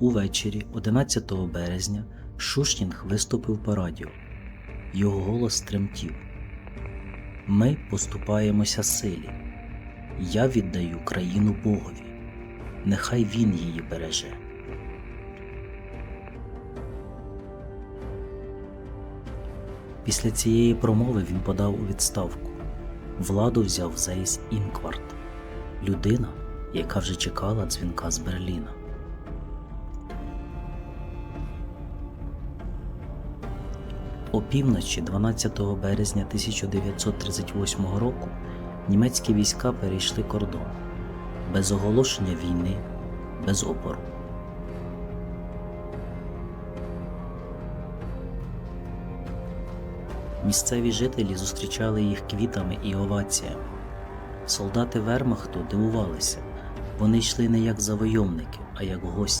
Увечері, 11 березня, Шушнінг виступив по радіо. Його голос тремтів. Ми поступаємося силі. Я віддаю країну Богові. Нехай він її береже. Після цієї промови він подав у відставку. Владу взяв Зейс Інкварт, людина, яка вже чекала дзвінка з Берліна. Опівночі 12 березня 1938 року німецькі війська перейшли кордон без оголошення війни, без опору. Місцеві жителі зустрічали їх квітами і оваціями. Солдати Вермахту дивувалися, вони йшли не як завойовники, а як гості.